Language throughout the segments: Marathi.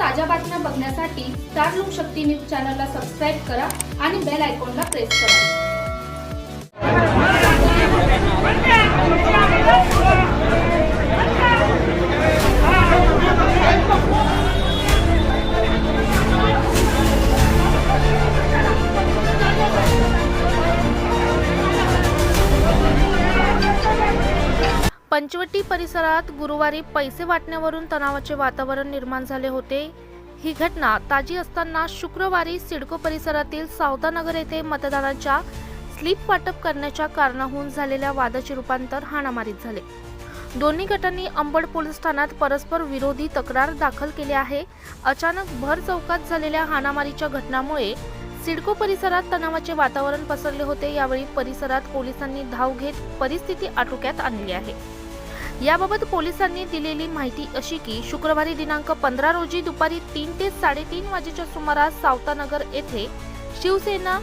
ताज्या बातम्या बघण्यासाठी स्टार लोकशक्ती न्यूज चॅनलला सबस्क्राईब करा आणि बेल आयकॉनला प्रेस करा. पंचवटी परिसरात गुरुवारी पैसे वाटण्यावरून तणावाचे वातावरण निर्माण झाले होते. ही घटना ताजी असताना शुक्रवारी सिडको परिसरातील सावतानगर येथे मतदानाच्या स्लिप वाटप करण्याच्या कारणाहून झालेल्या वादाचे रूपांतर हाणामारीत झाले. दोन्ही गटांनी अंबड पोलीस ठाण्यात परस्पर विरोधी तक्रार दाखल केली आहे. अचानक भर चौकात झालेल्या हाणामारीच्या घटनामुळे सिडको परिसरात तणावाचे वातावरण पसरले होते. यावेळी परिसरात पोलिसांनी धाव घेत परिस्थिती आटोक्यात आणली आहे. याबाबत पोलिसांनी दिलेली माहिती अशी की शुक्रवारी दिनांक पंधरा रोजी दुपारी तीन ते साडेतीन वाजेच्या सुमारास सावतानगर येथे शिवसेना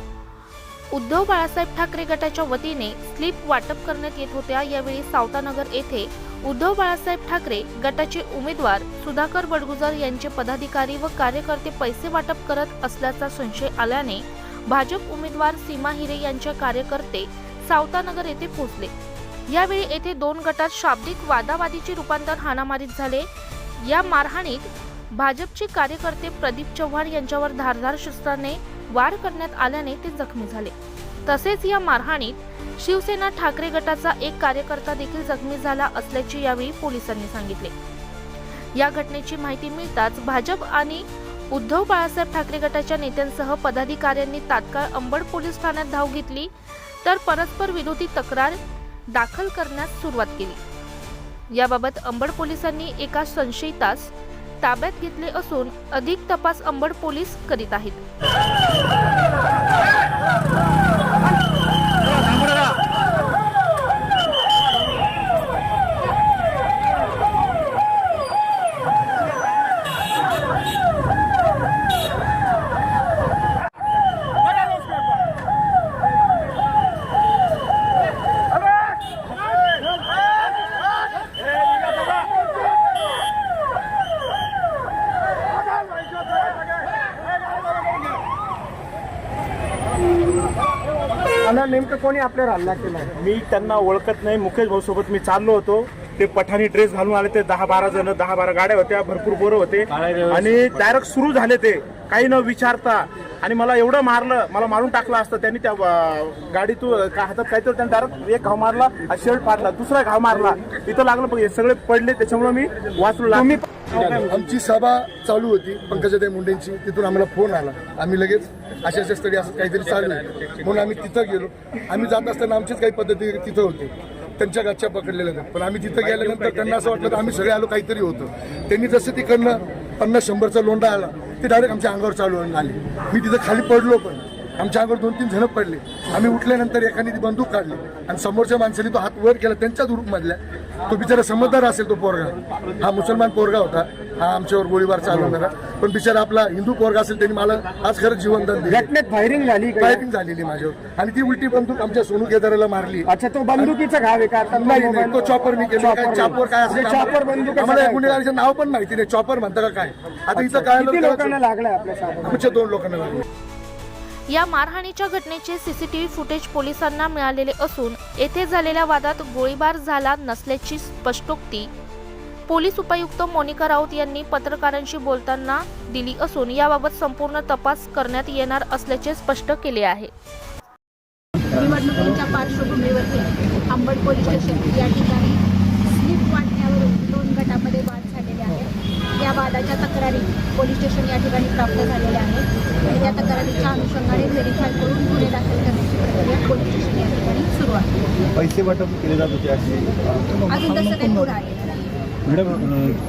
उद्धव बाळासाहेब ठाकरे गटाच्या वतीने स्लिप वाटप करण्यात येत होत्या. यावेळी सावतानगर येथे उद्धव बाळासाहेब ठाकरे गटाचे उमेदवार सुधाकर बडगुजर यांचे पदाधिकारी व कार्यकर्ते पैसे वाटप करत असल्याचा संशय आल्याने भाजप उमेदवार सीमा हिरे यांच्या कार्यकर्ते सावतानगर येथे पोहोचले. यावेळी येथे दोन गटात शाब्दिक वादावादीचे रूपांतर हाणामारीत झाले. या मारहाणीत भाजपचे कार्यकर्ते प्रदीप चव्हाण यांच्यावर धारधार शस्त्राने वार करण्यात आल्याने ते जखमी झाले. तसेच या मारहाणीत शिवसेना ठाकरे गटाचा एक कार्यकर्ता देखील जखमी झाला असल्याचे यावेळी पोलिसांनी सांगितले. या घटनेची माहिती मिळताच भाजप आणि उद्धव बाळासाहेब ठाकरे गटाच्या नेत्यांसह पदाधिकाऱ्यांनी तात्काळ अंबड पोलीस ठाण्यात धाव घेतली तर परस्पर विरोधी तक्रार दाखल करण्यास सुरुवात केली. याबाबत अंबड पोलिसांनी एका संशयितास ताब्यात घेतले असून अधिक तपास अंबड पोलीस करीत आहेत. नेमकं कोणी आपल्यावर हल्ला केला मी त्यांना ओळखत नाही. मुकेश भाऊ सोबत मी चाललो होतो. ते पठाणी ड्रेस घालून आले ते. दहा बारा जण दहा बारा गाड्या होत्या. भरपूर पोरं होते. आणि डायरेक्ट सुरू झाले ते. काही न विचारता आणि मला एवढं मारलं मला मारून टाकलं असतं त्यांनी त्या गाडीतून का हातात काहीतरी त्यांनी डायरेक्ट एक घाव मारला शर्ट फाडला दुसरा घाव मारला. तिथं लागलं पण हे सगळे पडले त्याच्यामुळे मी वाचलो आम्ही आमची सभा चालू होती पंकजाताई मुंडेंची तिथून आम्हाला फोन आला. आम्ही लगेच अशा अशा स्थळी असं काहीतरी चालू आहे. म्हणून आम्ही तिथं गेलो. आम्ही जात असताना आमचीच काही पद्धती तिथं होती. त्यांच्या गच्च्या पकडलेल्या होत्या. पण आम्ही तिथं गेल्यानंतर त्यांना असं वाटलं तर आम्ही सगळे आलो काहीतरी होतं. त्यांनी जसं तिकडनं पन्नास शंभरचा लोंढा आला ते डायरेक्ट आमच्या अंगावर चालू आले. मी तिथं खाली पडलो पण. आमच्या अंगावर दोन तीन जण पडले. आम्ही उठल्यानंतर एकाने ती बंदूक काढली. आणि समोरच्या माणसाने तो हात वर केला त्यांच्या मधल्या तो बिचारा समजदार असेल तो पोरगा. हा मुसलमान पोरगा होता. हा आमच्यावर गोळीबार चालवणारा पण बिचारा आपला हिंदू पोरगा असेल त्यांनी मला आज खरंच जीवनदान दिलं. घटनेत फायरिंग झाली का? फायरिंग झालेली माझ्यावर. आणि ती उलटी बंदूक आमच्या सोनू केदाराला मारली. अच्छा तो बंदुकीचा घाव आहे का? आता नाही नाही तो चॉपर मी केला काय चॉपर काय असेल चॉपर बंदूक आम्हाला या गुन्हेगाराचं नाव पण माहिती नाही. चॉपर म्हणता का काय? आता इथं काय किती लोकांना लागलाय आपल्या साहेब आमच्या दोन लोकांना लागले या मारहाणीच्या घटनेचे सीसीटीव्ही फुटेज पोलिसांना मिळालेले असून येथे झालेल्या वादात गोळीबार झाला नसल्याची स्पष्टोक्ती पोलीस उपायुक्त मोनिका राऊत यांनी पत्रकारांशी बोलताना दिली असून याबाबत संपूर्ण तपास करण्यात येणार असल्याचे स्पष्ट केले आहे. निवडणुकीच्या पार्श्वभूमीवरती अंबड पोलीस स्टेशन या ठिकाणी स्लिप वाटण्यावरून दोन गटामध्ये वाद झालेले आहेत. या वादाच्या तक्रारी पोलीस स्टेशन या ठिकाणी प्राप्त झालेल्या आहेत. आणि त्या तक्रारीच्या अनुषंगाने व्हेरीफाय करून गुन्हे दाखल करण्याची प्रक्रिया पोलीस स्टेशन या ठिकाणी सुरू आहे. पैसे वाटप केले जात होते असे अजून तसं काही पुढे आलेलं मॅडम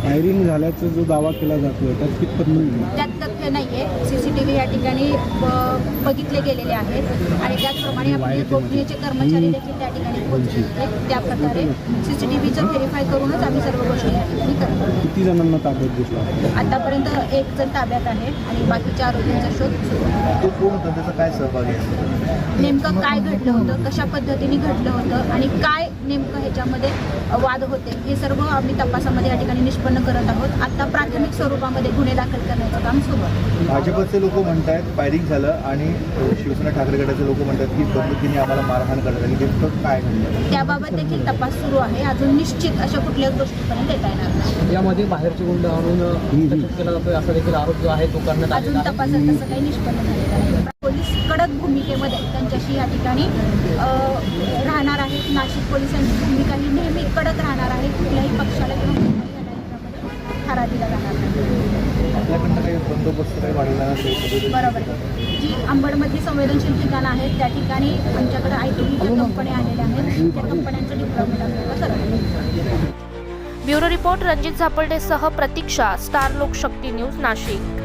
फायरिंग झाल्याचा जो दावा केला जातोय त्यात कितपत नाही त्यात तथ्य नाही आहे सी सी टी व्ही या ठिकाणी ब- बघितले गेलेले आहेत. आणि त्याचप्रमाणे आपले गोपनीयचे कर्मचारी देखील त्या ठिकाणी पोहोचले होते त्या प्रकारे सी सी टी व्हीचं व्हेरीफाय करूनच आम्ही सर्व गोष्टी या ठिकाणी करतो. किती जणांना ताब्यात घेतला? आतापर्यंत एक जण ताब्यात आहे आणि बाकीच्या आरोपींचा शोध सुरू आहे. तो कोण होता? त्याचा काय सहभाग आहे? नेमकं काय घडलं होतं? कशा पद्धतीने घडलं होतं? आणि काय नेमकं ह्याच्यामध्ये वाद होते? हे सर्व आम्ही तपासामध्ये या ठिकाणी निष्पन्न करत आहोत. आता प्राथमिक स्वरूपामध्ये गुन्हे दाखल करण्याचं काम सुरू आहे. भाजपचे लोक म्हणतायत फायरिंग झालं आणि शिवसेना ठाकरे गटाचे लोक म्हणतात की बंदुकीने आम्हाला मारहाण करण्यात आली. नेमकं काय घडलं त्याबाबत देखील तपास सुरू आहे. अजून निश्चित अशा कुठल्याच गोष्टीपर्यंत देता येणार नाही. यामध्ये बाहेरचे गुंड आणून केला जातोय असा देखील आरोप जो आहे तो करण्यात अजून आहे. तपासात तसं काही निष्पन्न झालेलं नाही. पोलीस कडक भूमिकेमध्ये त्यांच्याशी या ठिकाणी राहणार आहेत. नाशिक पोलिसांची भूमिका ही नेहमी कडक राहणार आहे. कुठल्याही आपल्याकडनं काही बंदोबस्त काही वाढवला नसेल बरोबर. आहे जी अंबडमधली संवेदनशील ठिकाणं आहेत त्या ठिकाणी आमच्याकडे आय टी कंपन्या आलेल्या आहेत. त्या कंपन्यांचं आहोत. ब्युरो रिपोर्ट रणजित झापर्डेसह प्रतीक्षा स्टार लोकशक्ती न्यूज नाशिक.